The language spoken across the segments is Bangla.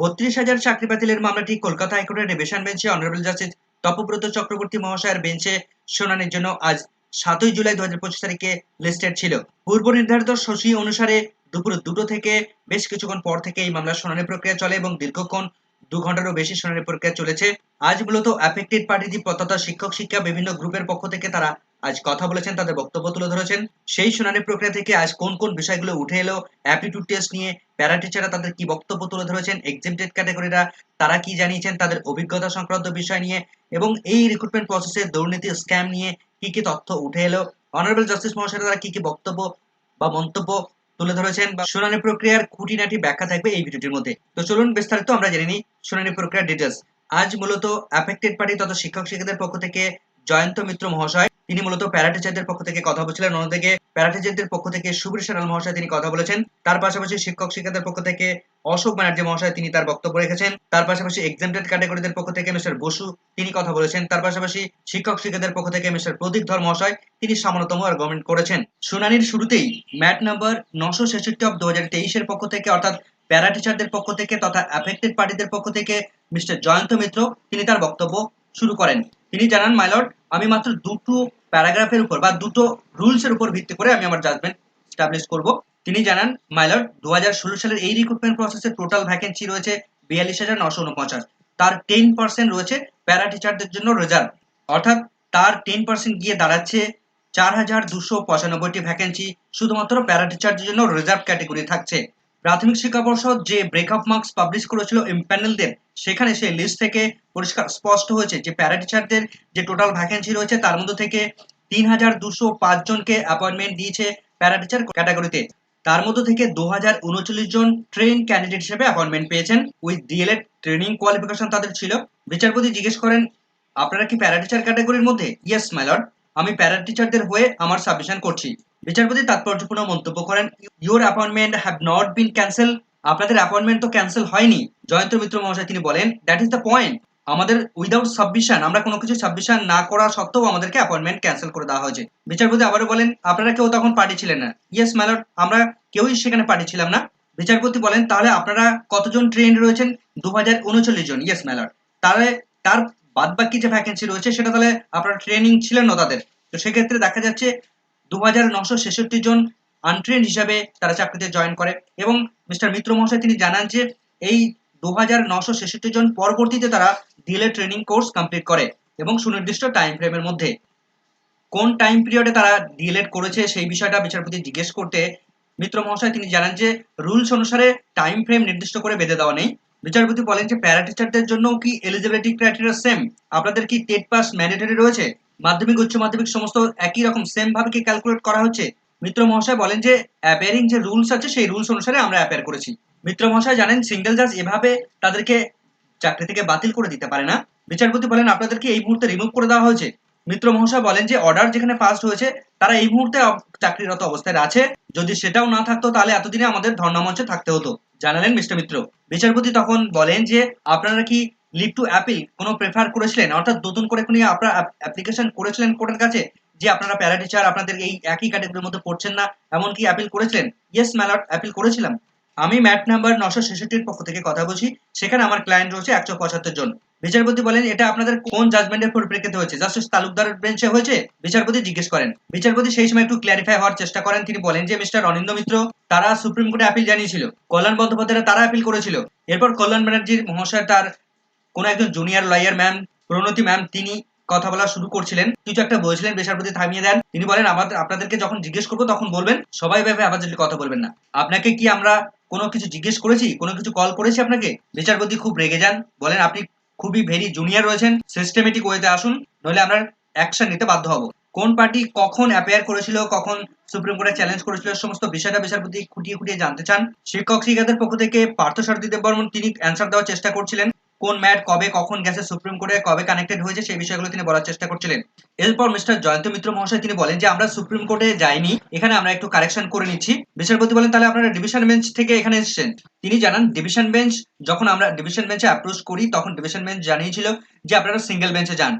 বত্রিশ হাজার চাকরি বাতিলের মামলাটি কলকাতা হাইকোর্টের ডিভিশন বেঞ্চে অনারেবল জাস্টিস তপব্রত চক্রবর্তী মহাশয়ের বেঞ্চে শুনানির জন্য আজ সাতই জুলাই দু হাজার পঁচিশ তারিখে লিস্টেড ছিল। পূর্ব নির্ধারিত সূচি অনুসারে দুপুর দুটো থেকে বেশ কিছুক্ষণ পর থেকে এই মামলার শুনানি প্রক্রিয়া চলে এবং দীর্ঘক্ষণ দু ঘন্টারও বেশি শুনানি প্রক্রিয়া চলেছে। আজ মূলত অ্যাফেক্টেড পার্টি তথা শিক্ষক, শিক্ষা বিভিন্ন গ্রুপের পক্ষ থেকে তারা আজ কথা বলেছেন, তাদের বক্তব্য তুলে ধরেছেন। সেই শুনানি প্রক্রিয়া থেকে আজ কোন কোন বিষয়গুলো উঠে এলো অ্যাপটিটিউড টেস্ট নিয়ে প্যারা টিচাররা তাদের কি বক্তব্য তুলে ধরেছেন এক্সেমটেড ক্যাটাগরিরা তারা কি জানিয়েছেন, তাদের অভিজ্ঞতা সংক্রান্ত বিষয় নিয়ে এবং এই রিক্রুটমেন্ট প্রসেসে দুর্নীতি স্ক্যাম নিয়ে কি কি তথ্য উঠে এলো। অনারেবল জাস্টিস মহাশয় তারা কি কি বক্তব্য বা মন্তব্য তুলে ধরেছেন বা শুনানি প্রক্রিয়ার খুঁটিনাটি ব্যাখ্যা থাকবে এই ভিডিওটির মধ্যে। তো চলুন, বিস্তারিত আমরা জেনে নিই শুনানি প্রক্রিয়ার ডিটেলস আজ মূলত অ্যাফেক্টেড পার্টি তথা শিক্ষক শিক্ষকদের পক্ষ থেকে জয়ন্ত মিত্র মহাশয় তিনি মূলত প্যারাটিচারদের পক্ষ থেকে কথা বলছিলেন। অন্যদিকে প্যারাটিচারদের পক্ষ থেকে সুবীর সানাল মহাশয় তিনি কথা বলেছেন। তার পাশাপাশি শিক্ষক শিক্ষকদের পক্ষ থেকে অশোক ব্যানার্জি মহাশয় তিনি তার বক্তব্য রেখেছেন। তার পাশাপাশি এক্সামটেড ক্যাটাগরিদের পক্ষ থেকে মিস্টার বসু তিনি কথা বলেছেন। তার পাশাপাশি শিক্ষক শিক্ষকদের পক্ষ থেকে মিস্টার প্রদীপ ধর মহাশয় তিনি সামান্যতম আর্গুমেন্ট করেছেন। শুনানির শুরুতেই ম্যাট নাম্বার নশো ছেষট্টি অফ দু তেইশের পক্ষ থেকে অর্থাৎ প্যারা টিচারদের পক্ষ থেকে তথা অ্যাফেক্টেড পার্টিদের পক্ষ থেকে মিস্টার জয়ন্ত মিত্র তিনি তার বক্তব্য শুরু করেন। তিনি জানান মাইলট আমি মাত্র দুটো প্যারাগ্রাফের উপর বা দুটো রুলস এর উপর ভিত্তি করে আমি আমার জাজমেন্ট স্টাবলিশ করব। তিনি জানান মাইলট দু হাজার ষোলো সালের এই রিক্রুটমেন্ট প্রসেসের টোটাল ভ্যাকেন্সি রয়েছে বিয়াল্লিশ হাজার নশো উনপঞ্চাশ। তার টেন পার্সেন্ট রয়েছে প্যারা টিচারদের জন্য রেজার্ভ অর্থাৎ তার টেন পার্সেন্ট গিয়ে দাঁড়াচ্ছে চার হাজার দুশো পঁচানব্বইটি ভ্যাকেন্সি শুধুমাত্র প্যারা টিচারদের জন্য রিজার্ভ ক্যাটেগরি থাকছে। প্রাথমিক শিক্ষা পর্ষদ যে ব্রেকআপ মার্কস পাবলিশ করেছিল ইম্প্যানেলদের সেখানে সেই লিস্ট থেকে পরিষ্কার স্পষ্ট হয়েছে যে প্যারা টিচারদের যে টোটাল ভ্যাকেন্সি রয়েছে, তার মধ্যে থেকে তিন হাজার দুশো পাঁচ জনকে অ্যাপয়েন্টমেন্ট দিয়েছে প্যারা টিচার ক্যাটাগরিতে তার মধ্যে থেকে দু হাজার উনচল্লিশ জন ট্রেন ক্যান্ডিডেট হিসেবে অ্যাপয়েন্টমেন্ট পেয়েছেন। উইথ ডিএলএড ট্রেনিং কোয়ালিফিকেশন তাদের ছিল। বিচারপতি জিজ্ঞেস করেন, আপনারা কি প্যারা টিচার ক্যাটাগরির মধ্যে? ইয়েস মাইলট আমি প্যারা টিচারদের হয়ে আমার সাবমিশন করছি। বিচারপতি তাৎপর্যপূর্ণ মন্তব্য করেন your appointment have not been cancel আপনাদের অ্যাপয়েন্টমেন্ট তো ক্যান্সেল হয়নি, জয়ন্ত মিত্র মহাশয় তিনি বলেন দ্যাট ইজ দ্য পয়েন্ট আমাদের উইদাউট সাবমিশন আমরা কোনো কিছু সাবমিশন না করা সত্ত্বেও আমাদেরকে অ্যাপয়েন্টমেন্ট ক্যান্সেল করে দেওয়া হয়েছে। বিচারপতি আবারও বলেন, আপনারা কেউ তখন পার্টি ছিলেন না। ইয়েস ম্যালট আমরা কেউই সেখানে পার্টি ছিলাম না। বিচারপতি বলেন, তাহলে আপনারা কতজন ট্রেন রয়েছেন? দু হাজার উনচল্লিশ জন। ইয়েস ম্যালট তাহলে তার বাদ বাকি যে ভ্যাকেন্সি রয়েছে, সেটা তাহলে আপনারা ট্রেনিং ছিলেন না তাদের? তো সেক্ষেত্রে দেখা যাচ্ছে দু জন আনট্রেন হিসাবে তারা চাকরিতে জয়েন করে এবং মিস্টার মিত্র মহাশয় তিনি জানান যে এই দু জন পরবর্তীতে তারা ডিএলএ ট্রেনিং কোর্স কমপ্লিট করে এবং সুনির্দিষ্ট টাইম ফ্রেমের মধ্যে। কোন টাইম পিরিয়ডে তারা ডিএলএড করেছে সেই বিষয়টা বিচারপতি জিজ্ঞেস করতে মিত্র মহাশয় তিনি জানান যে রুলস অনুসারে টাইম ফ্রেম নির্দিষ্ট করে বেঁধে দেওয়া নেই। বিচারপতি বলেন যে প্যারা টিচারদের জন্য কি এলিজিবিলিটি ক্রাইটেরিয়া সেম আপনাদের কি টেট পাস ম্যান্ডেটরি রয়েছে? মাধ্যমিক, উচ্চ মাধ্যমিক সমস্ত একই রকম সেম ভাবে কি ক্যালকুলেট করা হচ্ছে? মিত্র মহাশয় বলেন যে অ্যাপেয়ারিং যে রুলস আছে, সেই রুলস অনুসারে আমরা অ্যাপেয়ার করেছি। মিত্র মহাশয় জানেন সিঙ্গেল জাজ এভাবে তাদেরকে চাকরি থেকে বাতিল করে দিতে পারে না। বিচারপতি বলেন, আপনাদেরকে এই মুহূর্তে রিমুভ করে দেওয়া হয়েছে। মিত্র মহাশয় বলেন যে অর্ডার যেখানে পাস হয়েছে, তারা এই মুহূর্তে চাকরিরত অবস্থায় আছে। যদি সেটাও না থাকতো, তাহলে এতদিনে আমাদের ধর্ণামঞ্চে থাকতে হতো। জানালেন মিস্টার মিত্র। বিচারপতি তখন বলেন যে, আপনারা কি লিভ টু অ্যাপিল কোনো প্রেফার করেছিলেন? অর্থাৎ নতুন করে কোনো আপনারা অ্যাপ্লিকেশন করেছিলেন কোর্টের কাছে যে আপনারা প্যারা টিচার আপনাদের এই একই ক্যাটাগরির মধ্যে পড়ছেন না, এমন কি অ্যাপিল করেছিলেন? ইয়েস ম্যালট অ্যাপিল করেছিলাম। আমি ম্যাট নাম্বার নশো ছেষট্টির পক্ষ থেকে কথা বলছি। সেখানে আমার ক্লায়েন্ট রয়েছে একশো পঁচাত্তর জন। বিচারপতি বলেন, এটা আপনাদের কোন জাজমেন্টের পরিপ্রেক্ষিতে হয়েছে? জাস্টিস তালুকদার বেঞ্চে হয়েছে? বিচারপতি জিজ্ঞেস করেন। বিচারপতি সেই সময় একটু ক্ল্যারিফাই হওয়ার চেষ্টা করেন। তিনি বলেন যে মিস্টার অনিন্দ মিত্র, তারা সুপ্রিম কোর্টে অ্যাপিল জানিয়েছিল। কল্যাণ বন্দ্যোপাধ্যায় তারা অ্যাপিল করেছিল। এরপর কল্যাণ ব্যানার্জির মহাশয় তার কোন একজন junior lawyer ma'am Pranati ma'am তিনি কথা বলা শুরু করছিলেন। কিছু একটা বলছিলেন বিচারপতি থামিয়ে দেন। তিনি বলেন আমাদের আপনাদেরকে যখন জিজ্ঞেস করব, তখন বলবেন, সবাই ভাবে আবার যদি কথা বলবেন না। আপনাকে কি আমরা কোনো কিছু জিজ্ঞেস করেছি? কোনো কিছু কল করেছি আপনাকে? বিচারপতি খুব রেগে যান। বলেন, আপনি খুবই ভেরি জুনিয়র রয়েছেন। সিস্টেমেটিক ওয়েতে আসুন, নইলে আমরা অ্যাকশন নিতে বাধ্য হব। কোন পার্টি কখন অ্যাপেয়ার করেছিল, কখন সুপ্রিম কোর্টে চ্যালেঞ্জ করেছিল সমস্ত বিষয়টা বিচারপতি খুঁটিয়ে খুঁটিয়ে জানতে চান। শিক্ষক শিক্ষাদের পক্ষ থেকে পার্থ সারথী দেববর্মন, তিনি অ্যান্সার দেওয়ার চেষ্টা করছিলেন। কোন ম্যাট কবে, কখন গেছে, সুপ্রিম কোর্টে কবে কানেক্টেড হয়েছে, সেই বিষয়গুলো তিনি বলার চেষ্টা করছিলেন। এরপর মিস্টার জয়ন্ত মিত্র মহাশয় তিনি বলেন যে, আমরা সুপ্রিম কোর্টে যাইনি, এখানে আমরা একটু কারেকশন করে নিচ্ছি। বিচারপতি বলেন, তাহলে আপনারা ডিভিশন বেঞ্চ থেকে এখানে এসেছেন। তিনি জানান ডিভিশন বেঞ্চ যখন আমরা ডিভিশন বেঞ্চে অ্যাপ্রোচ করি, তখন ডিভিশন বেঞ্চ জানিয়েছিল যে, আপনারা সিঙ্গেল বেঞ্চে যান।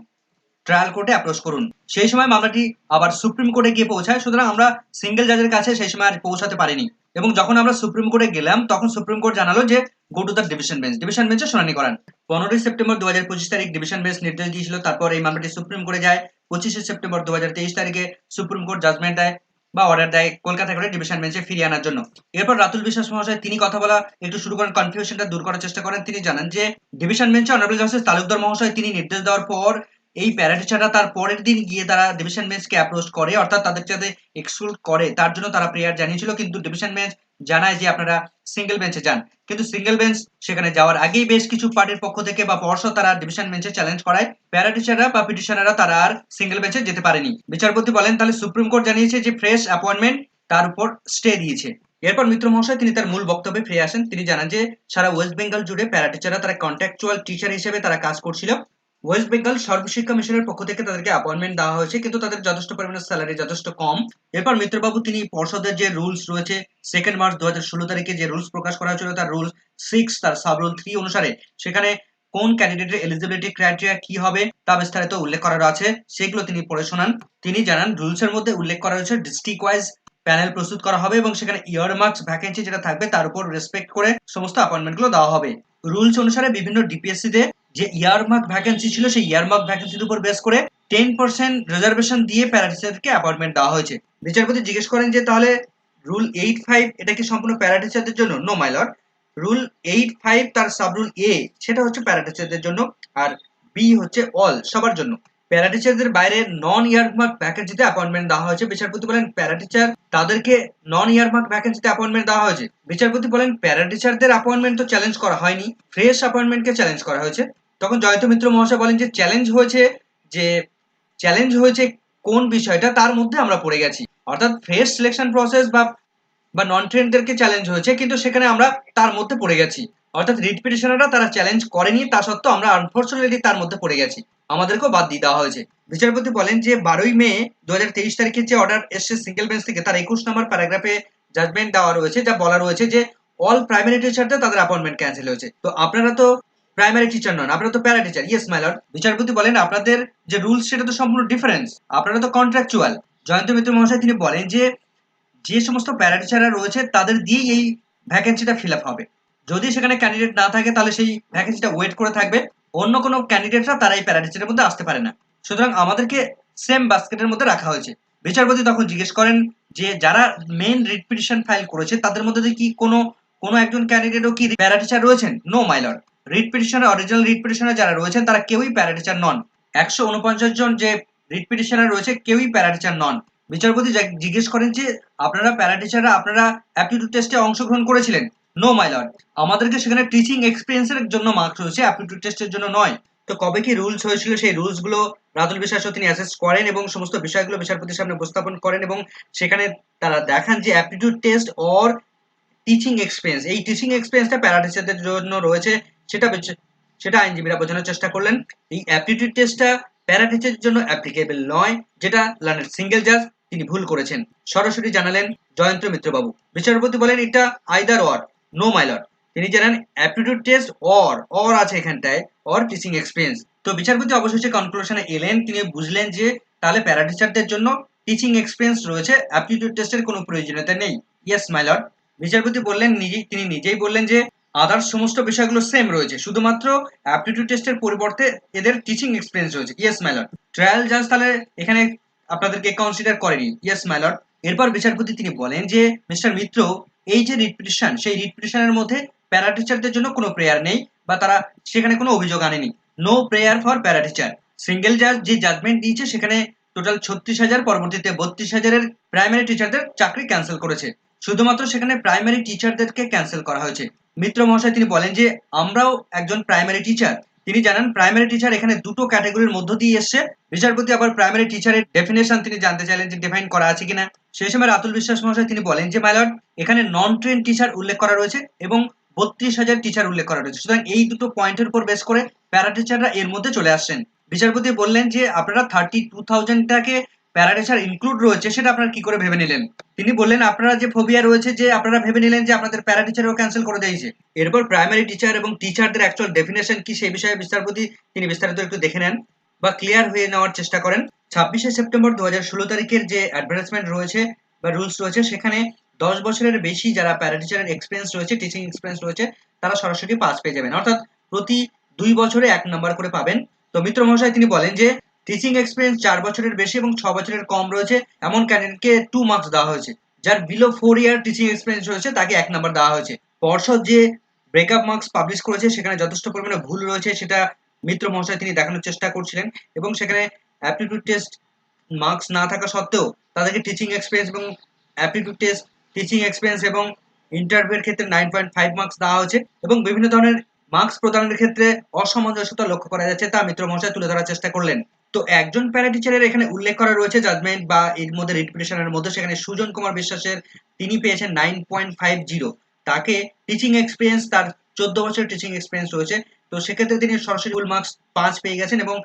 ট্রায়াল কোর্টে অ্যাপ্রোচ করুন। সেই সময় মামলাটি আবার সুপ্রিম কোর্টে গিয়ে পৌঁছায়, সুতরাং আমরা সিঙ্গেল জাজের কাছে সেই সময় আর পৌঁছাতে পারিনি। এবং যখন আমরা সুপ্রিম কোর্টে গেলাম, তখন সুপ্রিম কোর্ট জানালো যে go to the division bench division বেঞ্চে শুনানি করান। পনেরোই সেপ্টেম্বর দু হাজার পঁচিশ তারিখ ডিভিশন বেঞ্চ নির্দেশ দিয়েছিল। তারপর এই মামলাটি সুপ্রিম কোর্টে যায়। পঁচিশে সেপ্টেম্বর দু হাজার তেইশ তারিখে সুপ্রিম কোর্ট জাজমেন্ট দেয় বা অর্ডার দেয় কলকাতা করে ডিভিশন বেঞ্চে ফিরিয়ে আনার জন্য। এরপর রাতুল বিশ্বাস মহাশয় তিনি কথা বলা, একটু শুরু করেন কনফিউশনটা দূর করার চেষ্টা করেন। তিনি জানান যে ডিভিশন বেঞ্চে অনারেবল জাস্টিস তালুকদার মহাশয় তিনি নির্দেশ দেওয়ার পর এই প্যারাটিচাররা তার পরের দিন গিয়ে তারা ডিভিশন বেঞ্চকে অ্যাপ্রোচ করে, অর্থাৎ তাদের যাতে এক্সক্লুড করে। তার জন্য তারা প্রেয়ার জানিয়েছিল, কিন্তু ডিভিশন বেঞ্চ জানায় যে আপনারা সিঙ্গেল বেঞ্চে যান। কিন্তু সিঙ্গেল বেঞ্চ সেখানে যাওয়ার আগেই বেশ কিছু পার্টির পক্ষ থেকে বা পর্ষদ তারা ডিভিশন বেঞ্চে চ্যালেঞ্জ করায়। প্যারাটিচাররা বা পিটিশনাররা তারা আর সিঙ্গেল বেঞ্চে যেতে পারেনি। বিচারপতি বলেন, তাহলে সুপ্রিম কোর্ট জানিয়েছে যে ফ্রেশ অ্যাপয়েন্টমেন্ট তার উপর স্টে দিয়েছে। এরপর মিত্র মহাশয় তিনি তার মূল বক্তব্যে ফিরে আসেন। তিনি জানান যে, সারা ওয়েস্ট বেঙ্গল জুড়ে প্যারাটিচাররা তারা কন্ট্রাকচুয়াল টিচার হিসেবে তারা কাজ করছিল। ওয়েস্ট বেঙ্গল সর্বশিক্ষা মিশনের পক্ষ থেকে তাদেরকে অ্যাপয়েন্টমেন্ট দেওয়া হয়েছে, কিন্তু তাদের যথেষ্ট পরিমাণে স্যালারি যথেষ্ট কম। এরপর মিত্রবাবু, তিনি পর্ষদের যে রুলস রয়েছে সেকেন্ড মার্চ দু হাজার ষোলো তারিখে যে রুলস প্রকাশ করা হয়েছিল, তার রুলস সিক্স তার সাব রুল থ্রি অনুসারে, সেখানে কোন ক্যান্ডিডেটের এলিজিবিলিটি ক্রাইটেরিয়া কি হবে তা বিস্তারিত উল্লেখ করা আছে, সেগুলো তিনি পড়ে শোনান। তিনি জানান রুলস এর মধ্যে উল্লেখ করা হয়েছে ডিস্ট্রিক্ট ওয়াইজ প্যানেল প্রস্তুত করা হবে এবং সেখানে ইয়ার মার্কস ভ্যাকেন্সি যেটা থাকবে তার উপর রেসপেক্ট করে সমস্ত অ্যাপয়েন্টমেন্টগুলো দেওয়া হবে। রুলস অনুসারে বিভিন্ন ডিপিএসসি তে যে ইয়ারমার্ক ভ্যাকেন্সি ছিল, সেই ইয়ারমার্ক ভ্যাকেন্সির উপর বেস করে টেন পার্সেন্ট রিজার্ভেশন দিয়ে প্যারাটিচারকে অ্যাপয়েন্টমেন্ট দেওয়া হয়েছে। বিচারপতি জিজ্ঞেস করেন যে, তাহলে রুল এইট ফাইভ এটা কি সম্পূর্ণ প্যারাটিচারদের জন্য? No my lord rule eight five তার সাব রুল এ সেটা হচ্ছে প্যারাটিচারদের জন্য, আর বি হচ্ছে অল সবার জন্য। প্যারাটিচারদের বাইরে নন ইয়ারমার্ক ভ্যাকেন্সিতে অ্যাপয়েন্টমেন্ট দেওয়া হয়েছে। বিচারপতি বলেন প্যারাটিচার তাদেরকে নন ইয়ারমার্ক ভ্যাকেন্সিতে অ্যাপয়েন্টমেন্ট দেওয়া হয়েছে। বিচারপতি বলেন প্যারাটিচারদের অ্যাপয়েন্টমেন্ট তো চ্যালেঞ্জ করা হয়নি ফ্রেশ অ্যাপয়েন্টমেন্টকে চ্যালেঞ্জ করা হয়েছে। তখন জয়ন্ত মিত্র মহাশয় বলেন যে চ্যালেঞ্জ হয়েছে যে চ্যালেঞ্জ হয়েছে কোন বিষয়টা, তার মধ্যে আমরা পড়ে গেছি। অর্থাৎ ফ্রেশ সিলেকশন প্রসেস বা বা নন ট্রেনদেরকে চ্যালেঞ্জ হয়েছে, কিন্তু সেখানে আমরা তার মধ্যে পড়ে গেছি। অর্থাৎ রিট পিটিশনাররা তারা চ্যালেঞ্জ করেনি, তা সত্ত্বেও আমরা আনফর্চুনেটলি তার মধ্যে পড়ে গেছি। আমাদেরকেও বাদ দিয়ে দেওয়া হয়েছে। বিচারপতি বলেন যে, বারোই মে দু হাজার তেইশ তারিখে যে অর্ডার এসছে সিঙ্গেল বেঞ্চ থেকে, তার একুশ নম্বর প্যারাগ্রাফে জাজমেন্ট দেওয়া রয়েছে, যা বলা রয়েছে যে অল প্রাইমারি টিচারদের তাদের অ্যাপয়েন্টমেন্ট ক্যান্সেল হয়েছে। তো আপনারা তো প্রাইমারি টিচার নন, আপনারা তো para teacher yes my lord বিচারপতি বলেন আপনাদের যে রুলস সেটা তো সম্পূর্ণ ডিফারেন্স আপনারা তো কন্ট্রাকচুয়াল জয়ন্ত মিত্র মহাশয় তিনি বলেন যে যে সমস্ত প্যারা টিচাররা রয়েছে, তাদের দিয়েই এই ভ্যাকেন্সিটা ফিল আপ হবে। যদি সেখানে ক্যান্ডিডেট না থাকে, তাহলে সেই ভ্যাকেন্সিটা ওয়েট করে থাকবে। অন্য কোনো ক্যান্ডিডেটরা তারা এই প্যারা টিচারের মধ্যে আসতে পারে না। সুতরাং আমাদেরকে সেম বাস্কেটের মধ্যে রাখা হয়েছে। বিচারপতি তখন জিজ্ঞেস করেন যে, যারা মেইন রিট পিটিশন ফাইল করেছে, তাদের মধ্যে কি কোনো কোনো একজন ক্যান্ডিডেটও কি প্যারা টিচার রয়েছেন? No my lord writ petitioner original writ petitioner যারা রয়েছেন, তারা কেউই প্যারা টিচার নন। একশো উনপঞ্চাশ জন যে রিট পিটিশনার রয়েছে, কেউই প্যারা টিচার নন। বিচারপতি জিজ্ঞেস করেন যে, আপনারা প্যারা টিচাররা আপনারা অ্যাপটিটিউড টেস্টে অংশগ্রহণ করেছিলেন? নো মাই লর্ড আমাদেরকে সেখানে টিচিং এক্সপিরিয়েন্সের জন্য মার্কস রয়েছে অ্যাপটিটিউড টেস্টের জন্য নয়। তো কবে কি রুলস হয়েছিল, সেই রুলসগুলো রাতুল বিশ্বাসও তিনি অ্যাসেস করেন এবং সমস্ত বিষয়গুলো বিচারপতির সামনে উপস্থাপন করেন এবং সেখানে তারা দেখান যে aptitude test or teaching experience এই টিচিং এক্সপিরিয়েন্সটা প্যারাটিচারদের জন্য রয়েছে, সেটা সেটা আইনজীবীরা বোঝানোর চেষ্টা করলেন। এই অ্যাপটিটিউড টেস্টটা প্যারাটিচারের জন্য অ্যাপ্লিকেবল নয়, যেটা লার্নের সিঙ্গেল জাজ তিনি ভুল করেছেন। সরাসরি জানালেন জয়ন্ত মিত্রবাবু। বিচারপতি বলেন এটা আইদার অর নো মাইলট তিনি জানান অ্যাপটিটিউড টেস্ট অর অর আছে এখানটায় অর টিচিং এক্সপিরিয়েন্স তো বিচারপতি অবশেষে কনক্লুশনে এলেন, তিনি বুঝলেন যে তাহলে প্যারাটিচারদের জন্য টিচিং এক্সপিরিয়েন্স রয়েছে অ্যাপটিটিউড টেস্টের কোনো প্রয়োজনীয়তা নেই। ইয়েস মাইলর বিচারপতি বললেন নিজেই তিনি নিজেই বললেন যে আদার্স সমস্ত বিষয়গুলো সেম রয়েছে, শুধুমাত্র অ্যাপটিটিউড টেস্টের পরিবর্তে এদের টিচিং এক্সপিরিয়েন্স রয়েছে। ইয়েস মাইলর ট্রায়াল জাজ তাহলে এখানে আপনাদেরকে কনসিডার করেনি। ইয়েস মাইলর এরপর বিচারপতি তিনি বলেন যে মিস্টার মিত্র এই যে রিট পিটিশন সেই রিট পিটিশনের মধ্যে প্যারা টিচারদের জন্য কোনো প্রেয়ার নেই বা তারা সেখানে কোনো অভিযোগ আনেনি। No prayer for para teacher single জাজ যে জাজমেন্ট দিয়েছে, সেখানে টোটাল ছত্রিশ হাজার, পরবর্তীতে বত্রিশ হাজারের প্রাইমারি টিচারদের চাকরি ক্যান্সেল করেছে। শুধুমাত্র সেখানে প্রাইমারি টিচারদেরকে ক্যান্সেল করা হয়েছে। মিত্র মহাশয় তিনি বলেন যে, আমরাও একজন প্রাইমারি টিচার তিনি জানান প্রাইমারি টিচার এখানে দুটো ক্যাটাগরির মধ্য দিয়ে এসছে। বিচারপতি আবার প্রাইমারি টিচারের ডেফিনেশন তিনি জানতে চাইলেন যে ডিফাইন করা আছে কিনা। সেই সময় রাতুল বিশ্বাস মহাশয় তিনি বলেন যে মাইলর্ড এখানে নন ট্রেন টিচার উল্লেখ করা রয়েছে এবং বত্রিশ হাজার টিচার উল্লেখ করা রয়েছে। সুতরাং এই দুটো পয়েন্টের উপর বেশ করে প্যারা টিচাররা এর মধ্যে চলে আসছেন। বিচারপতি বললেন যে, আপনারা thirty two থাউজেন্ডটাকে para teacher include রয়েছে, সেটা আপনারা কি করে ভেবে নিলেন? তিনি বললেন, আপনারা যে ফোবিয়া রয়েছে যে আপনারা ভেবে নিলেন যে আপনাদের প্যারা টিচারও ক্যান্সেল করে দিয়েছে এরপর প্রাইমারি টিচার এবং টিচারদের অ্যাকচুয়াল ডেফিনেশন কি সেই বিষয়ে বিচারপতি তিনি বিস্তারিত একটু দেখে নেন বা ক্লিয়ার হয়ে নেওয়ার চেষ্টা করেন। ছাব্বিশে সেপ্টেম্বর দু হাজার ষোলো তারিখের যে অ্যাডভার্টাইজমেন্ট রয়েছে বা রুলস রয়েছে, সেখানে দশ বছরের বেশি যারা প্যারা টিচারের এক্সপিরিয়েন্স রয়েছে টিচিং এক্সপিরিয়েন্স রয়েছে, তারা সরাসরি পাস পেয়ে যাবেন। অর্থাৎ প্রতি দুই বছরে এক নম্বর করে পাবেন। তো মিত্র মহাশয় তিনি বলেন যে টিচিং এক্সপিরিয়েন্স চার বছরের বেশি এবং ছ বছরের কম রয়েছে, এমন ক্যান্ডিডেটকে টু মার্কস দেওয়া হয়েছে। যার below four year teaching experience রয়েছে, তাকে এক নাম্বার দেওয়া হয়েছে। পর্ষদ যে ব্রেকআপ মার্কস পাবলিশ করেছে, সেখানে যথেষ্ট পরিমাণে ভুল রয়েছে, সেটা মিত্র মহাশয় তিনি দেখানোর চেষ্টা করছিলেন এবং সেখানে অ্যাপটিটিউড টেস্ট মার্কস না থাকা সত্ত্বেও তাদেরকে টিচিং এক্সপিরিয়েন্স এবং অ্যাপটিটিউড টেস্ট টিচিং এক্সপিরিয়েন্স এবং ইন্টারভিউয়ের ক্ষেত্রে নাইন পয়েন্ট ফাইভ মার্কস দেওয়া হয়েছে এবং বিভিন্ন ধরনের মার্কস প্রদানের ক্ষেত্রে অসামঞ্জস্যতা লক্ষ্য করা যাচ্ছে তা মিত্র মহাশয় তুলে ধরার চেষ্টা করলেন। তো একজন প্যারা টিচারের এখানে উল্লেখ করা রয়েছে জাজমেন্ট বা এর মধ্যে রিপিটেশনের মধ্যে, সেখানে সুজন কুমার বিশ্বাসের তিনি পেয়েছেন নাইন পয়েন্ট ফাইভ জিরো তাকে টিচিং এক্সপিরিয়েন্স তার চোদ্দ বছর টিচিং এক্সপিরিয়েন্স রয়েছে। তো সেক্ষেত্রে তিনি সরাসরি ফুল মার্কস পাঁচ পেয়ে গেছেন এবং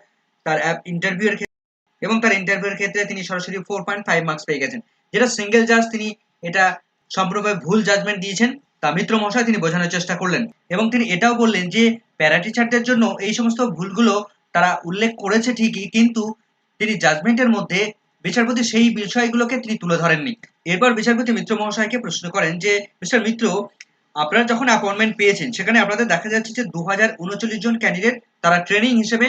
তার ইন্টারভিউয়ের ক্ষেত্রে এবং তার ইন্টারভিউয়ের ক্ষেত্রে তিনি সরাসরি ফোর পয়েন্ট ফাইভ মার্কস পেয়ে গেছেন। যেটা সিঙ্গেল জাজ তিনি এটা সম্পূর্ণভাবে ভুল জাজমেন্ট দিয়েছেন। তা মিত্র মহাশয় তিনি বোঝানোর চেষ্টা করলেন এবং তিনি এটাও বললেন যে প্যারা টিচারদের জন্য এই সমস্ত ভুলগুলো তারা উল্লেখ করেছে ঠিকই, কিন্তু তিনি জাজমেন্টের মধ্যে বিচারপতি সেই বিষয়গুলোকে তিনি তুলে ধরেননি। এরপর বিচারপতি মিত্র মহাশয়কে প্রশ্ন করেন যে, মিস্টার মিত্র, আপনারা যখন অ্যাপয়েন্টমেন্ট পেয়েছেন, সেখানে আপনাদের দেখা যাচ্ছে যে দু হাজার উনচল্লিশ জন ক্যান্ডিডেট তারা ট্রেনিং হিসেবে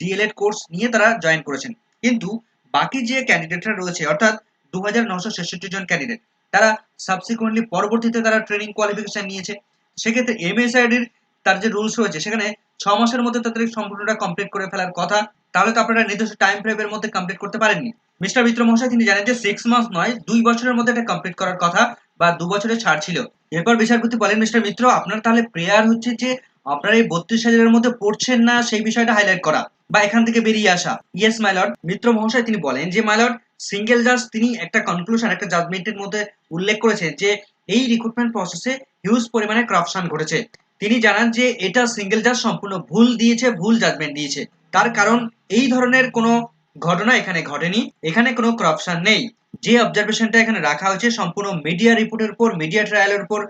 ডিএলএড কোর্স নিয়ে তারা জয়েন করেছেন। কিন্তু বাকি যে ক্যান্ডিডেটরা রয়েছে, অর্থাৎ দু হাজার নশো ছেষট্টি জন ক্যান্ডিডেট তারা সাবসিকুয়েন্টলি পরবর্তীতে তারা ট্রেনিং কোয়ালিফিকেশন নিয়েছে। সেক্ষেত্রে এমএসআইডির তার যে রুলস রয়েছে, সেখানে ছ মাসের মধ্যে তাদের সম্পূর্ণটা কমপ্লিট করে ফেলার কথা, তাহলে তো আপনারা নির্দিষ্ট টাইম ফ্রেমের মধ্যে কমপ্লিট করতে পারেননি। মিস্টার মিত্র মহাশয় তিনি জানেন যে সিক্স মাস নয়, দুই বছরের মধ্যে এটা কমপ্লিট করার কথা বা দু বছরের ছাড় ছিল। এরপর বিচারপতি বলেন, মিস্টার মিত্র, আপনার তাহলে প্রেয়ার হচ্ছে যে আপনারা এই বত্রিশ হাজারের মধ্যে পড়ছেন না সেই বিষয়টা হাইলাইট করা বা এখান থেকে বেরিয়ে আসা। ইয়েস মাইলট মিত্র মহাশয় তিনি বলেন যে মাইলট সিঙ্গেল জাজ তিনি একটা কনক্লুশন একটা জাজমেন্টের মধ্যে উল্লেখ করেছেন যে এই রিক্রুটমেন্ট প্রসেসে হিউজ পরিমাণে করাপশন ঘটেছে। তিনি জানান যে এটা সিঙ্গেল জাজ সম্পূর্ণ ভুল দিয়েছে, ভুল জাজমেন্ট দিয়েছে। তার কারণ এই ধরনের কোনো ঘটনা এখানে ঘটেনি, এখানে কোনো করাপশন নেই। যে অবজারভেশনটা এখানে রাখা হয়েছে সম্পূর্ণ মিডিয়া রিপোর্টের উপর মিডিয়া ট্রায়ালের উপর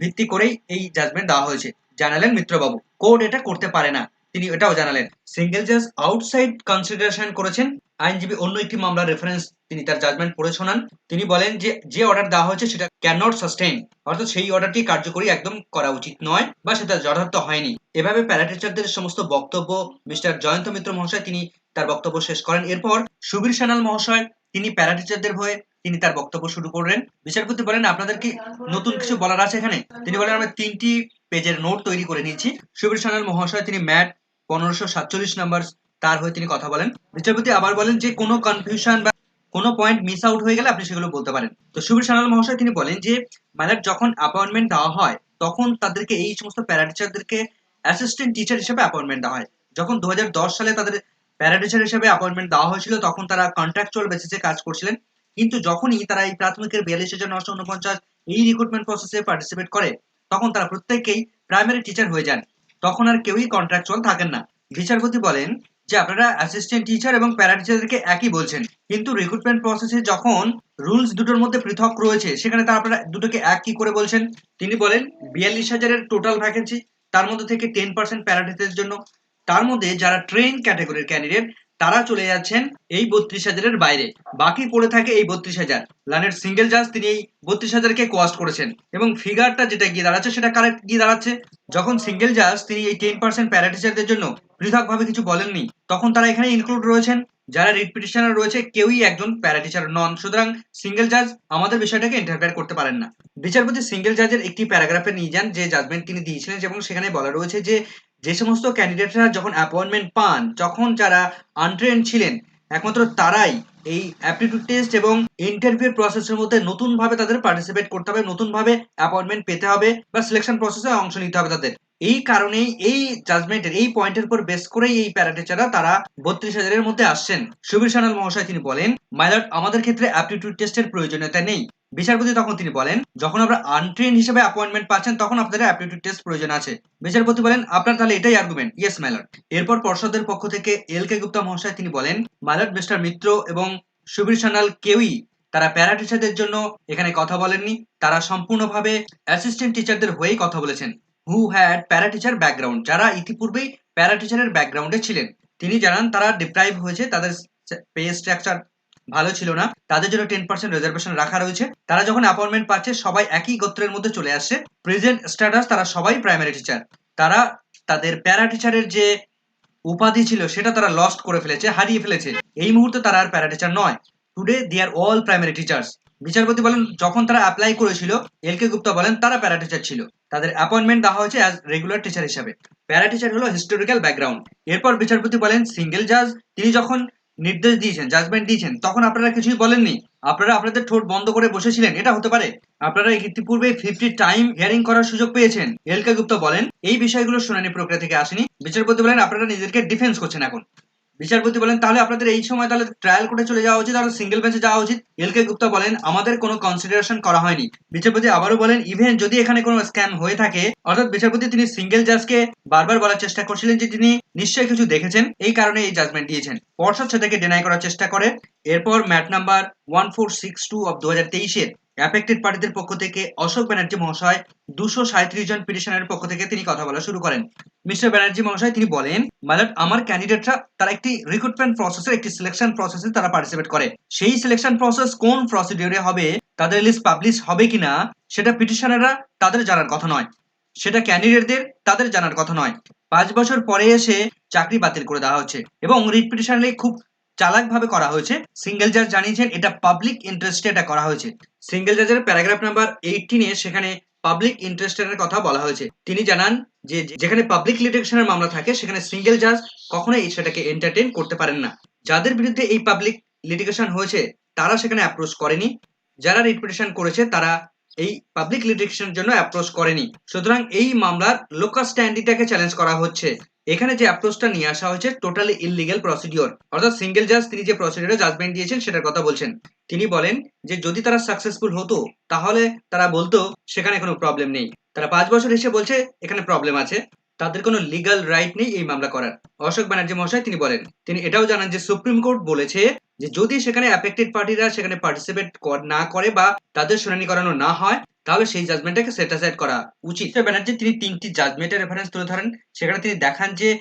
ভিত্তি করেই এই জাজমেন্ট দেওয়া হয়েছে। জানালেন মিত্রবাবু। কোর্ট এটা করতে পারে না। তিনি এটাও জানালেন সিঙ্গেল জাজ আউটসাইড কনসিডারেশন করেছেন। আইনজীবী অন্য একটি মামলার রেফারেন্স তিনি তার জাজমেন্ট পড়ে শোনান তিনি বলেন যে যে অর্ডার দেওয়া হয়েছে সেটা ক্যান নট সাস্টেইন অর্থাৎ সেই অর্ডারটি কার্যকরী একদম করা উচিত নয় বা সেটা যথার্থ হয়নি। এভাবে প্যারাটিচারদের সমস্ত বক্তব্য মিস্টার জয়ন্ত মিত্র মহাশয় তিনি তার বক্তব্য শেষ করেন। এরপর সুবীর সানাল মহাশয় তিনি প্যারাটিচারদের হয়ে তিনি তার বক্তব্য শুরু করলেন। বিচারপতি বলেন, আপনাদের কি নতুন কিছু বলার আছে এখানে? তিনি বলেন, আমরা তিনটি পেজের নোট তৈরি করে নিয়েছি। সুবীর সানাল মহাশয়, তিনি ম্যাট পনেরোশো সাতচল্লিশ নাম্বার তার হয়ে তিনি কথা বলেন। বিচারপতি আবার বলেন যে, কোনো কনফিউশন বা কোনো পয়েন্ট মিস আউট হয়ে গেলে আপনি সেগুলো বলতে পারেন। তো সুবীর সানাল মহাশয় তিনি বলেন যে ম্যাডাম যখন অ্যাপয়েন্টমেন্ট দেওয়া হয়, তখন তাদেরকে এই সমস্ত প্যারাটিচারদেরকে অ্যাসিস্ট্যান্ট টিচার হিসেবে অ্যাপয়েন্টমেন্ট দেওয়া হয়। যখন দু হাজার দশ সালে তাদের প্যারাটিচার হিসেবে অ্যাপয়েন্টমেন্ট দেওয়া হয়েছিল, তখন তারা কন্ট্রাকচুয়াল বেসিসে কাজ করছিলেন। কিন্তু যখনই তারা এই প্রাথমিকের বিয়াল্লিশ হাজার নশো উনপঞ্চাশ এই রিক্রুটমেন্ট প্রসেসে পার্টিসিপেট করে, তখন তারা প্রত্যেকেই প্রাইমারি টিচার হয়ে যান। তখন আর কেউই কন্ট্রাকচুয়াল থাকেন না। বিচারপতি বলেন যে আপনারা অ্যাসিস্ট্যান্ট টিচার এবং প্যারা টিচারদেরকে একই বলছেন। কিন্তু রিক্রুটমেন্ট প্রসেসে যখন রুলস দুটোর মধ্যে পৃথক রয়েছে, সেখানে তা আপনারা দুটোকে এক কি করে বলছেন? তিনি বলেন, বিয়াল্লিশ হাজারের টোটাল ভ্যাকেন্সি তার মধ্যে থেকে টেন পার্সেন্ট প্যারা টিচারের জন্য। তার মধ্যে যারা ট্রেন ক্যাটাগরির ক্যান্ডিডেট তারা চলে যাচ্ছেন এই বত্রিশ হাজারের বাইরে। বাকি পড়ে থাকে এই বত্রিশ হাজার। লানের সিঙ্গেল জাজ তিনি এই বত্রিশ হাজারকে কোয়াস্ট করেছেন। এবং ফিগারটা যেটা গিয়ে দাঁড়াচ্ছে, সেটা কারেক্ট গিয়ে দাঁড়াচ্ছে। যখন সিঙ্গেল জাজ তিনি এই টেন পার্সেন্ট প্যারাটিচারদের জন্য পৃথকভাবে কিছু বলেননি, তখন তারা এখানে ইনক্লুড রয়েছেন। যারা রিট রয়েছে, কেউই একজন প্যারাটিচার নন। সুতরাং সিঙ্গেল জাজ আমাদের বিষয়টাকে ইন্টারফেয়ার করতে পারেন না। বিচারপতি সিঙ্গেল জাজের একটি প্যারাগ্রাফে নিয়ে যান, যে জাজমেন্ট তিনি দিয়েছিলেন এবং সেখানে বলা রয়েছে যে যে সমস্ত ক্যান্ডিডেটরা যখন অ্যাপয়েন্টমেন্ট পান যখন যারা আনট্রেন ছিলেন, একমাত্র তারাই এই অ্যাপটিটিউড টেস্ট এবং ইন্টারভিউ প্রসেসের মধ্যে নতুন ভাবে তাদের পার্টিসিপেট করতে হবে নতুন ভাবে অ্যাপয়েন্টমেন্ট পেতে হবে বা সিলেকশন প্রসেসে অংশ নিতে হবে তাদের। এই কারণেই, এই জাজমেন্টের এই পয়েন্টের উপর বেস করেই এই প্যারাটিচাররা তারা বত্রিশ হাজারের মধ্যে আসছেন। সুবীর সানাল মহাশয় তিনি বলেন মাইলট আমাদের ক্ষেত্রে অ্যাপটিটিউড টেস্টের প্রয়োজনীয়তা নেই। বিচারপতি তখন তিনি বলেন, যখন আপনারা আনট্রেন হিসেবে অ্যাপয়েন্টমেন্ট পাচ্ছেন, তখন আপনাদের অ্যাপটিটিউড টেস্ট প্রয়োজন আছে। বিচারপতি বলেন, আপনার তাহলে এটাই আর্গুমেন্ট ইয়েস মাইলট এরপর পর্ষদের পক্ষ থেকে এল কে গুপ্তা মহাশয় তিনি বলেন মাইলট মিস্টার মিত্র এবং সুবীর সানাল কেউই তারা প্যারা টিচারদের জন্য এখানে কথা বলেননি। তারা সম্পূর্ণভাবে অ্যাসিস্ট্যান্ট টিচারদের হয়েই কথা বলেছেন। Who had para teacher background যারা ইতিপূর্বেই প্যারা টিচারের ব্যাকগ্রাউন্ডে ছিলেন। তিনি জানান, তারা ডিপ্রাইভ হয়েছে, তাদের পে স্ট্রাকচার ভালো ছিল না, তাদের জন্য টেন পার্সেন্ট রিজার্ভেশন রাখা রয়েছে। তারা যখন অ্যাপয়েন্টমেন্ট পাচ্ছে, সবাই একই গোত্রের মধ্যে চলে আসছে প্রেজেন্ট স্ট্যাটাস তারা সবাই প্রাইমারি টিচার তারা তাদের প্যারা টিচারের যে উপাধি ছিল, সেটা তারা লস্ট করে ফেলেছে, হারিয়ে ফেলেছে। এই মুহূর্তে তারা আর প্যারা টিচার নয়। Today they are all primary teachers বিচারপতি বলেন, যখন তারা অ্যাপ্লাই করেছিল, এল কে গুপ্তা বলেন, তারা প্যারা টিচার ছিল। তাদের অ্যাপয়েন্টমেন্ট দেওয়া হয়েছে অ্যাজ রেগুলার টিচার হিসাবে। প্যারা টিচার হলো হিস্টোরিক্যাল ব্যাকগ্রাউন্ড এরপর বিচারপতি বলেন সিঙ্গেল জাজ তিনি যখন নির্দেশ দিয়েছেন জাজমেন্ট দিয়েছেন, তখন আপনারা কিছুই বলেননি। আপনারা আপনাদের ঠোঁট বন্ধ করে বসেছিলেন, এটা হতে পারে। আপনারা ইতিপূর্বে ফিফটি টাইম হিয়ারিং করার সুযোগ পেয়েছেন। এল কে গুপ্তা বলেন, এই বিষয়গুলো শুনানি প্রক্রিয়া থেকে আসেনি। বিচারপতি বলেন, আপনারা নিজেদেরকে ডিফেন্স করছেন এখন। বিচারপতি বলেন, তাহলে আপনাদের এই সময় তাহলে ট্রায়াল কোর্টে চলে যাওয়া উচিত তাহলে সিঙ্গেল বেঞ্চে যাওয়া উচিত। এল কে গুপ্তা বলেন, আমাদের কোনো কনসিডারেশন করা হয়নি। বিচারপতি আবারও বলেন ইভেন যদি এখানে কোনো স্ক্যাম হয়ে থাকে, অর্থাৎ বিচারপতি তিনি সিঙ্গেল জাজকে বারবার বলার চেষ্টা করছিলেন যে তিনি নিশ্চয়ই কিছু দেখেছেন, এই কারণে এই জাজমেন্ট দিয়েছেন। পর্ষদ সেটাকে ডিনাই করার চেষ্টা করে। এরপর MAT number one four six two of দু হাজার তেইশের অ্যাফেক্টেড পার্টিদের পক্ষ থেকে অশোক ব্যানার্জি মহাশয় দুশো সাঁত্রিশ জন পিটিশনের পক্ষ থেকে তিনি কথা বলা শুরু করেন। মিস্টার ব্যানার্জি মহাশয়, তিনি বলেন ম্যাডাম আমার ক্যান্ডিডেটরা, তারা একটি রিক্রুটমেন্ট প্রসেসের একটি সিলেকশন প্রসেসে তারা পার্টিসিপেট করে। সেই সিলেকশন প্রসেস কোন প্রসিডিউরে হবে, তাদের লিস্ট পাবলিশ হবে কিনা, সেটা পিটিশনাররা তাদের জানার কথা নয়। সেটা ক্যান্ডিডেটদের তাদের জানার কথা নয়। পাঁচ বছর পরে এসে চাকরি বাতিল করে দেওয়া হচ্ছে এবং রিট পিটিশনারে খুব চালাকভাবে করা হয়েছে। সিঙ্গেল জাজ জানিয়েছেন, এটা পাবলিক ইন্টারেস্টে এটা করা হয়েছে। সিঙ্গেল জাজের প্যারাগ্রাফ নাম্বার এইটিনে সেখানে পাবলিক ইন্টারেস্টের কথা বলা হয়েছে। তিনি জানান যে, যেখানে পাবলিক লিটিগেশনের মামলা থাকে, সেখানে সিঙ্গেল জাজ কখনোই সেটাকে এন্টারটেইন করতে পারেন না। যাদের বিরুদ্ধে এই পাবলিক লিটিগেশন হয়েছে, তারা সেখানে অ্যাপ্রোচ করেনি। যারা রিট করেছে, তারা এই পাবলিক লিটিগেশনের জন্য অ্যাপ্রোচ করেনি। সুতরাং এই মামলার লোকাল স্ট্যান্ডিংটাকে চ্যালেঞ্জ করা হচ্ছে। এখানে যে অ্যাপ্রোচটা নিয়ে আসা হয়েছে টোটালি ইললিগাল প্রসিডিওর অর্থাৎ সিঙ্গেল জাজ তিনি যে প্রসিডিওরে জাজমেন্ট দিয়েছেন, সেটার কথা বলছেন। তিনি বলেন যে, যদি তারা সাকসেসফুল হতো, তাহলে তারা বলতো, সেখানে কোনো প্রবলেম নেই। তারা পাঁচ বছর এসে বলছে, এখানে প্রবলেম আছে। তাদের কোনো লিগাল রাইট নেই এই মামলা করার। অশোক ব্যানার্জি মহাশয় তিনি বলেন, তিনি এটাও জানান যে সুপ্রিম কোর্ট বলেছে যে, যদি সেখানে অ্যাফেক্টেড পার্টিরা সেখানে পার্টিসিপেট না করে বা তাদের শুনানি করানো না হয় তাহলে সেই জাজমেন্টটাকে সেট অ্যাসাইড করা উচিত। ব্যানার্জি, তিনি তিনটি জাজমেন্টের রেফারেন্স তুলে ধরেন। সেখানে তিনি দেখান যে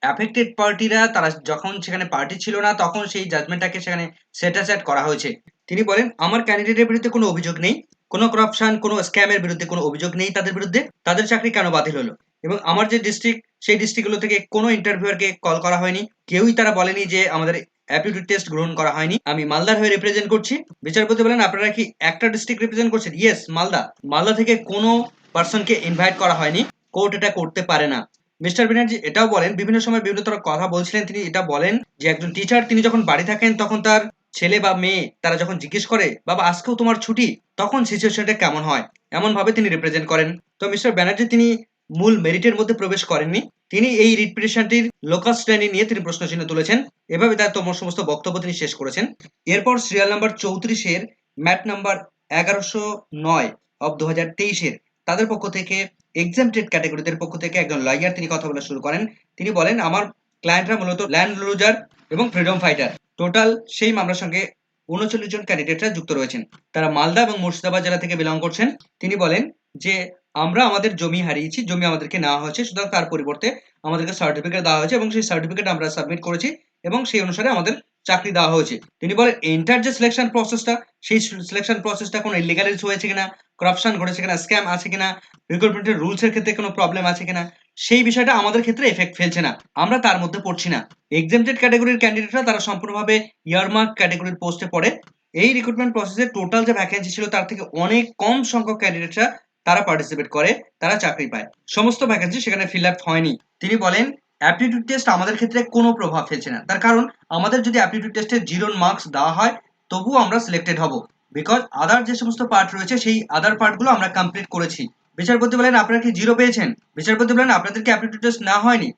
অ্যাফেক্টেড পার্টিরা তারা যখন সেখানে পার্টি ছিল না, তখন সেই জাজমেন্টটাকে সেখানে সেট অ্যাসাইড করা হয়েছে। তিনি বলেন, আমার ক্যান্ডিডেটের বিরুদ্ধে কোনো অভিযোগ নেই। কোনো করাপশন কোনো স্ক্যামের বিরুদ্ধে কোনো অভিযোগ নেই তাদের বিরুদ্ধে। তাদের চাকরি কেন বাতিল হলো? এবং আমার যে ডিস্ট্রিক্ট সেই ডিস্ট্রিক্টগুলো থেকে কোনো ইন্টারভিউয়ারকে কল করা হয়নি। কেউই তারা বলেনি যে, আমাদের অ্যাপটিটিউড টেস্ট গ্রহণ করা হয়নি। আমি মালদার হয়ে রিপ্রেজেন্ট করছি। বিচারপতি বলেন, আপনারা কি একটা ডিস্ট্রিক্ট রিপ্রেজেন্ট করছেন? ইয়েস মালদা। মালদা থেকে কোনো পার্সনকে ইনভাইট করা হয়নি। কোর্ট এটা করতে পারে না। মিস্টার ব্যানার্জি এটাও বলেন, বিভিন্ন সময় বিভিন্ন তরহ কথা বলছিলেন, তিনি এটা বলেন যে একজন টিচার তিনি যখন বাড়ি থাকেন, তখন তার ছেলে বা মেয়ে, তারা যখন জিজ্ঞেস করে, বাবা, আজকেও তোমার ছুটি? তখন সিচুয়েশনটা কেমন হয়? এমন ভাবে তিনি রিপ্রেজেন্ট করেন। তো মিস্টার ব্যানার্জি, তিনি মূল মেরিটের মধ্যে প্রবেশ করেননি। তিনি এই রিট পিটিশনটির লোকাল শ্রেণি নিয়ে তিনি প্রশ্ন প্রশ্নচিহ্ন তুলেছেন। এভাবে তার তোমার সমস্ত বক্তব্য তিনি শেষ করেছেন। এরপর সিরিয়াল নাম্বার চৌত্রিশের ম্যাট নাম্বার এগারোশো নয় অব দু হাজার তেইশের তাদের পক্ষ থেকে এক্সামটেড ক্যাটাগরিদের পক্ষ থেকে একজন লয়ার তিনি কথা বলা শুরু করেন। তিনি বলেন, আমার ক্লায়েন্টরা মূলত ল্যান্ড লুজার এবং ফ্রিডম ফাইটার টোটাল সেই মামলার সঙ্গে উনচল্লিশ জন ক্যান্ডিডেটরা যুক্ত রয়েছেন। তারা মালদা এবং মুর্শিদাবাদ জেলা থেকে বিলং করছেন। তিনি বলেন যে আমরা আমাদের জমি হারিয়েছি, জমি আমাদেরকে নেওয়া হয়েছে, সুতরাং তার পরিবর্তে আমাদেরকে সার্টিফিকেট দেওয়া হয়েছে এবং সেই সার্টিফিকেট আমরা সাবমিট করেছি এবং সেই অনুসারে আমাদের চাকরি দেওয়া হয়েছে। তিনি বলেন এন্টার যে সিলেকশন প্রসেসটা সেই সিলেকশন প্রসেসটা কোনো ইলিগালিস হয়েছে কিনা করাপশন ঘটেছে কিনা স্ক্যাম আছে কিনা রিক্রুটমেন্টের রুলসের ক্ষেত্রে কোনো প্রবলেম আছে কিনা, সেই বিষয়টা আমাদের ক্ষেত্রে এফেক্ট ফেলছে না। আমরা তার মধ্যে পড়ছি না। এক্সামটেড ক্যাটাগরির ক্যান্ডিডেটরা তারা সম্পূর্ণভাবে ইয়ারমার্ক ক্যাটাগরির পোস্টে পড়ে। এই রিক্রুটমেন্ট প্রসেসে টোটাল যে ভ্যাকেন্সি ছিল, তার থেকে অনেক কম সংখ্যক ক্যান্ডিডেটরা তারা পার্টিসিপেট করে, তারা চাকরি পায়। সমস্ত ভ্যাকেন্সি সেখানে ফিল আপ হয়নি। তিনি বলেন অ্যাপটিটিউড টেস্ট আমাদের ক্ষেত্রে কোনো প্রভাব ফেলছে না। তার কারণ, আমাদের যদি অ্যাপটিটিউড টেস্টে জিরো মার্কস দেওয়া হয়, তবুও আমরা সিলেক্টেড হব। বিকজ আদার যে সমস্ত পার্ট রয়েছে, সেই আদার পার্টগুলো আমরা কমপ্লিট করেছি। বিচারপতি বলেন, আপনারা কি জিরো পেয়েছেন? বিচারপতি বলেন, আপনাদেরকে অ্যাপটিটিউড টেস্ট না হয়নি।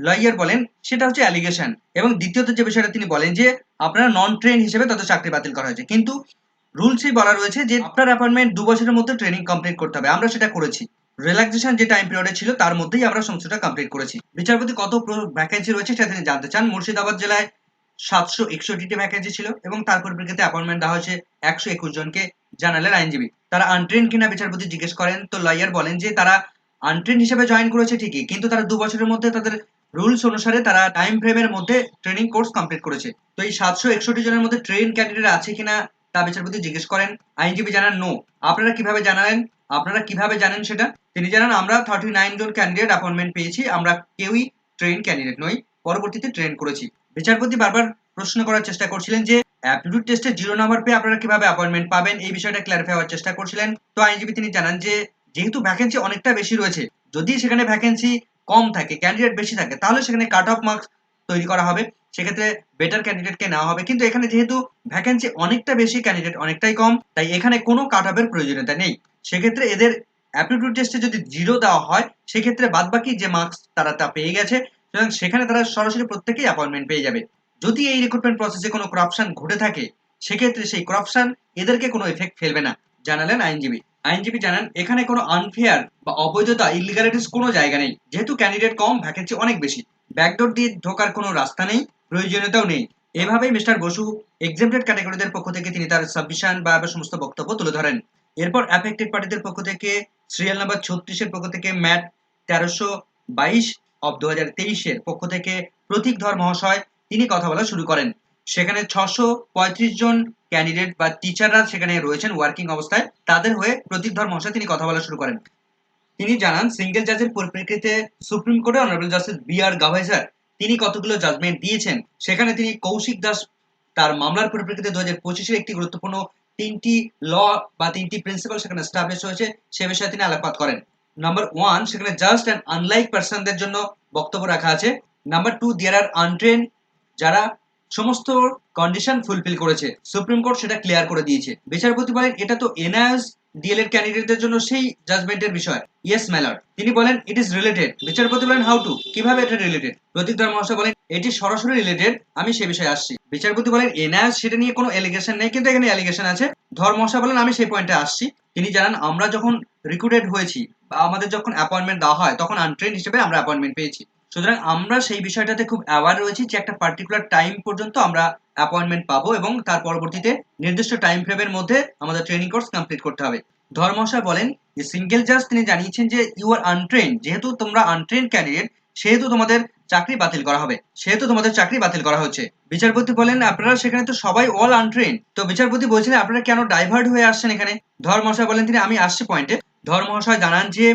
লয়ার বলেন, সেটা হচ্ছে অ্যালিগেশন এবং দ্বিতীয়ত যে বিষয়টা তিনি বলেন যে, আপনারা নন ট্রেন হিসেবে তাদের চাকরি বাতিল করা হয়েছে। কিন্তু রুলসই বলা রয়েছে যে আপনার অ্যাপয়েন্টমেন্ট দু বছরের মধ্যে ট্রেনিং কমপ্লিট করতে হবে। আমরা সেটা করেছি। রিল্যাক্সেশন যে টাইম পিরিয়ডে ছিল তার মধ্যেই আমরা সমস্যাটা কমপ্লিট করেছি। বিচারপতি কত ভ্যাকেন্সি রয়েছে সেটা তিনি জানতে চান। মুর্শিদাবাদ জেলায় সাতশো একষট্টিটি ভ্যাকেন্সি ছিল এবং তার পরিপ্রেক্ষিতে অ্যাপয়েন্টমেন্ট দেওয়া হয়েছে একশো একুশ জনকে জানালেন আইনজীবী। তারা আনট্রেন কিনা বিচারপতি জিজ্ঞেস করেন তো লয়ার বলেন যে তারা আনট্রেন হিসেবে জয়েন করেছে ঠিকই কিন্তু তারা দু বছরের মধ্যে তাদের রুলস অনুসারে তারা টাইম ফ্রেমের মধ্যে ট্রেনিং কোর্স কমপ্লিট করেছে। তো এই সাতশো একষট্টি জনের মধ্যে ট্রেন ক্যান্ডিডেট আছে কিনা তা বিচারপতি জিজ্ঞেস করেন, আইনজীবী জানান, নো। আপনারা কীভাবে জানালেন? আপনারা কীভাবে জানেন সেটা? তিনি জানান, আমরা থার্টি নাইন জন ক্যান্ডিডেট অ্যাপয়েন্টমেন্ট পেয়েছি, আমরা কেউই ট্রেন ক্যান্ডিডেট নই, পরবর্তীতে ট্রেন করেছি। বিচারপতি বারবার প্রশ্ন করার চেষ্টা করছিলেন যে অ্যাপটিটিউড টেস্টে জিরো নাম্বার পেয়ে আপনারা কীভাবে অ্যাপয়েন্টমেন্ট পাবেন? এই বিষয়টা ক্লারিফাই হওয়ার চেষ্টা করছিলেন। তো আইনজীবী তিনি জানান যে, যেহেতু ভ্যাকেন্সি অনেকটা বেশি রয়েছে, যদি সেখানে ভ্যাকেন্সি কম থাকে ক্যান্ডিডেট বেশি থাকে, তাহলে সেখানে কাট অফ মার্কস তৈরি করা হবে। সেক্ষেত্রে বেটার ক্যান্ডিডেটকে নেওয়া হবে। কিন্তু এখানে যেহেতু ভ্যাকেন্সি অনেকটা বেশি ক্যান্ডিডেট অনেকটাই কম, তাই এখানে কোনো কাট অফের প্রয়োজনীয়তা নেই। সেক্ষেত্রে এদের অ্যাপটিটিউড টেস্টে যদি জিরো দেওয়া হয়, সেক্ষেত্রে বাদবাকি যে মার্কস তারা তা পেয়ে গেছে, সুতরাং সেখানে তারা সরাসরি প্রত্যেকেই অ্যাপয়েন্টমেন্ট পেয়ে যাবে। যদি এই রিক্রুটমেন্ট প্রসেসে কোনো করাপশন ঘটে থাকে, সেক্ষেত্রে সেই করাপশন এদেরকে কোনো এফেক্ট ফেলবে না, জানালেন আইনজীবী। আইনজীবী জানান, এখানে কোনো আনফেয়ার বা অবৈধতা ইলিগালিটিস কোনো জায়গা নেই। যেহেতু ক্যান্ডিডেট কম ভ্যাকেন্সি অনেক বেশি। ব্যাকডোর দিয়ে ঢোকার কোনো রাস্তা নেই, প্রয়োজনীয়তাও নেই। এভাবেই মিস্টার বসু এক্সামটেড ক্যাটাগরিদের পক্ষ থেকে তিনি তার সাবমিশন বা সমস্ত বক্তব্য তুলে ধরেন। এরপর অ্যাফেক্টেড পার্টিদের পক্ষ থেকে সিরিয়াল নাম্বার ছত্রিশের পক্ষ থেকে ম্যাট তেরোশো বাইশ অব দু হাজার তেইশের পক্ষ থেকে প্রতীক ধর মহাশয় তিনি কথা বলা শুরু করেন। সেখানে ছশো পঁয়ত্রিশ জন ক্যান্ডিডেট বা টিচাররা সেখানে রয়েছেন ওয়ার্কিং অবস্থায়। তাদের হয়ে প্রতীক ধর মহাশয় তিনি কথা বলা শুরু করেন। তিনি জানান, সিঙ্গেল জাজের পরিপ্রেক্ষিতে সুপ্রিম কোর্টে অনারেবল জাস্টিস বি আর গাভাইজার তিনি কতগুলো জাজমেন্ট দিয়েছেন? সেখানে তিনি কৌশিক দাস তার মামলার পরিপ্রেক্ষিতে দু হাজার একটি গুরুত্বপূর্ণ তিনটি ল বা তিনটি প্রিন্সিপাল সেখানে স্টাবলিশ হয়েছে, সে বিষয়ে তিনি আলোকপাত করেন। নাম্বার ওয়ান সেখানে জাস্ট অ্যান্ড আনলাইক পার্সনদের জন্য বক্তব্য রাখা আছে। Number to their R untrain যারা সমস্ত কন্ডিশন ফুলফিল করেছে। সুপ্রিম কোর্ট সেটা ক্লিয়ার করে দিয়েছে। বিচারপতি বলেন, এটা তো এনআইএস ডিএলএড ক্যান্ডিডেটদের জন্য সেই জাজমেন্টের বিষয়। ইয়েস ম্যালার তিনি বলেন ইট ইজ রিলেটেড বিচারপতি বলেন হাউ টু কীভাবে এটা রিলেটেড প্রতীক ধর মহাশয় বলেন, এটি সরাসরি রিলেটেড আমি সে বিষয়ে আসছি। বিচারপতি বলেন এনআইএস সেটা নিয়ে কোনো এলিগেশন নেই, কিন্তু এখানে এলিগেশন আছে। ধর মহাশয় বলেন, আমি সেই পয়েন্টে আসছি। তিনি জানান, আমরা যখন রিক্রুটেড হয়েছি বা আমাদের যখন অ্যাপয়েন্টমেন্ট দেওয়া হয়, তখন আনট্রেন হিসেবে আমরা অ্যাপয়েন্টমেন্ট পেয়েছি। সুতরাং আমরা সেই বিষয়টাতে খুব অ্যাওয়ার রয়েছি যে একটা পার্টিকুলার টাইম পর্যন্ত আমরা অ্যাপয়েন্টমেন্ট পাবো এবং তার পরবর্তীতে নির্দিষ্ট টাইম ফ্রেমের মধ্যে আমাদের ট্রেনিং কোর্স কমপ্লিট করতে হবে। ধর্মশা বলেন যে সিঙ্গেল জাজ তিনি জানিয়েছেন যে ইউ আর আনট্রেন যেহেতু তোমরা আনট্রেন ক্যান্ডিডেট সেহেতু তোমাদের চাকরি বাতিল করা হবে। সেহেতু তোমাদের চাকরি বাতিল করা হচ্ছে। বিচারপতি বলেন, আপনারা সেখানে তো সবাই অল আনট্রেন তো বিচারপতি বলছিলেন আপনারা কেন ডাইভার্ট হয়ে আসছেন এখানে? ধর মহাশয় বলেন, তিনি, আমি আসছি পয়েন্টে ধর জানান যে,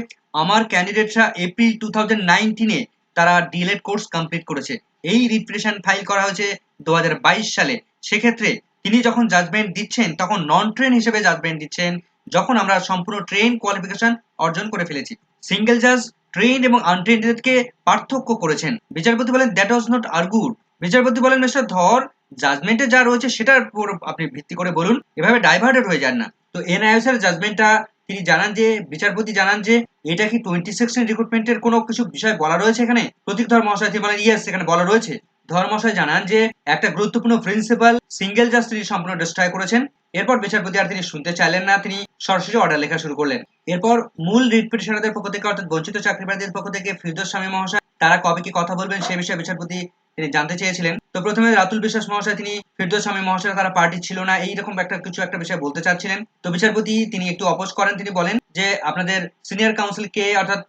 আমার ক্যান্ডিডেটরা এপ্রিল টু থাউজেন্ড নাইনটিনে তারা ডিএলএড কোর্স কমপ্লিট করেছে। এই রিপ্রেশন ফাইল করা হয়েছে দু হাজার বাইশ সালে। সেক্ষেত্রে তিনি যখন জাজমেন্ট দিচ্ছেন, তখন নন ট্রেন হিসেবে জাজমেন্ট দিচ্ছেন, যখন আমরা সম্পূর্ণ ট্রেন কোয়ালিফিকেশন অর্জন করে ফেলেছি। সিঙ্গেল জাজ ট্রেন এবং আনট্রেনকে পার্থক্য করেছেন। বিচারপতি বলেন দ্যাট ওয়াজ নট আর্গুড বিচারপতি বলেন মিস্টার ধর জাজমেন্টে যা রয়েছে, সেটার উপর আপনি ভিত্তি করে বলুন। এভাবে ডাইভার্টেড হয়ে যান না। তো এনআইএস এর জাজমেন্টটা তিনি জানান যে, বিচারপতি জানান যে, এটা কি টোয়েন্টি সেকশন রিক্রুটমেন্টের কোনো কিছু বিষয় বলা রয়েছে এখানে? প্রতীক ধর মহাশয় তিনি বলেন ইয়েস এখানে বলা রয়েছে। ধর্মশয় জানান যে, একটা গুরুত্বপূর্ণ প্রিন্সিপাল সিঙ্গেল জাজ তিনি সম্পূর্ণ ডিস্ট্রয় করেছেন। এরপর বিচারপতি আর তিনি শুনতে চাইলেন না, তিনি সরাসরি অর্ডার লেখা শুরু করলেন। এরপর মূল রিট পিটিশনারদের পক্ষ থেকে, অর্থাৎ বঞ্চিত চাকরিপ্রার্থীদের পক্ষ থেকে ফিরদোস স্বামী মহাশয়, তারা কবে কি কথা বলবেন সে বিষয়ে বিচারপতি তিনি জানতে চেয়েছিলেন। তো প্রথমে রাতুল বিশ্বাস মহাশয়, তিনি ফিরদোস স্বামী মহাশয় তারা পার্টি ছিল না। এইরকম একটা কিছু একটা বিষয় বলতে চাচ্ছিলেন। তো বিচারপতি তিনি একটু অপোজ করেন। তিনি বলেন যে, আপনাদের সিনিয়র কাউন্সিল কে, অর্থাৎ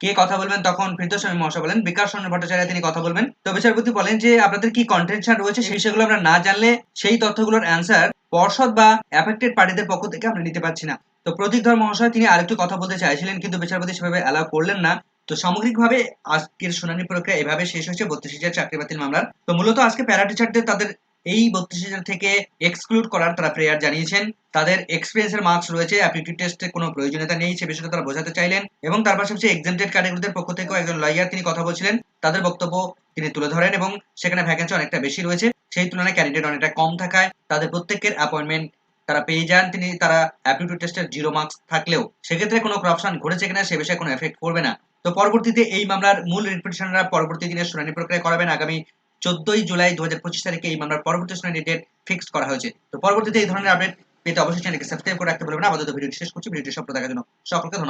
কে কথা বলবেন? তখন ফিরদোস স্বামী মহাশয় বলেন বিকাশ চন্দ্র ভট্টাচার্য তিনি কথা বলবেন। তো বিচারপতি বলেন যে, আপনাদের কি কন্টেনশন রয়েছে? সেই বিষয়গুলো আমরা না জানলে সেই তথ্যগুলোর অ্যান্সার পর্ষদ বা অ্যাফেক্টেড পার্টিদের পক্ষ থেকে আমরা নিতে পারছি না। তো প্রতীক ধর মহাশয়, তিনি আরেকটু কথা বলতে চাইছিলেন, কিন্তু বিচারপতি সেভাবে অ্যালাউ করলেন না। তো সামগ্রিকভাবে আজকের শুনানি প্রক্রিয়া এভাবে শেষ হয়েছে, বত্রিশ হাজার চাকরি বাতিল মামলার। তো মূলত আজকে প্যারা টিচারদের তাদের এই বত্রিশ হাজার থেকে এক্সক্লুড করার তারা প্রেয়ার জানিয়েছেন। তাদের এক্সপিরিয়েন্সের মার্কস রয়েছে অ্যাপটিটিউড টেস্টে কোনো প্রয়োজনীয়তা নেই, সে বিষয়টা তারা বোঝাতে চাইলেন এবং তার পাশাপাশি এক্সামটেড ক্যাটাগরিদের পক্ষ থেকেও একজন লয়ার তিনি কথা বলছিলেন। তাদের বক্তব্য তিনি তুলে ধরেন এবং সেখানে ভ্যাকেন্সি অনেকটা বেশি রয়েছে। সেই তুলনায় ক্যান্ডিডেট অনেকটা কম থাকায় তাদের প্রত্যেকের অ্যাপয়েন্টমেন্ট তারা পেয়ে যান। তিনি তারা অ্যাপটিটিউড টেস্টের জিরো মার্কস থাকলেও সেক্ষেত্রে কোনো করাপশন ঘটেছে কিনা সে বিষয়ে কোনো এফেক্ট করবে না। তো পরবর্তীতে এই মামলার মূল রিপিটিশনরা পরবর্তী দিনে শুনানি প্রক্রিয়া করাবেন। আগামী চোদ্দই জুলাই দু হাজার পঁচিশ তারিখে এই মামলার পরবর্তী শুনানি ডেট ফিক্সড করা হয়েছে। তো পরবর্তীতে এই ধরনের আপডেট পেতে অবশ্যই চ্যানেলকে সাবস্ক্রাইব করে রাখতে পারবেন আপাতত ভিডিও শেষ করছি। ভিডিওটি সফল দেখার জন্য সকলকে ধন্যবাদ।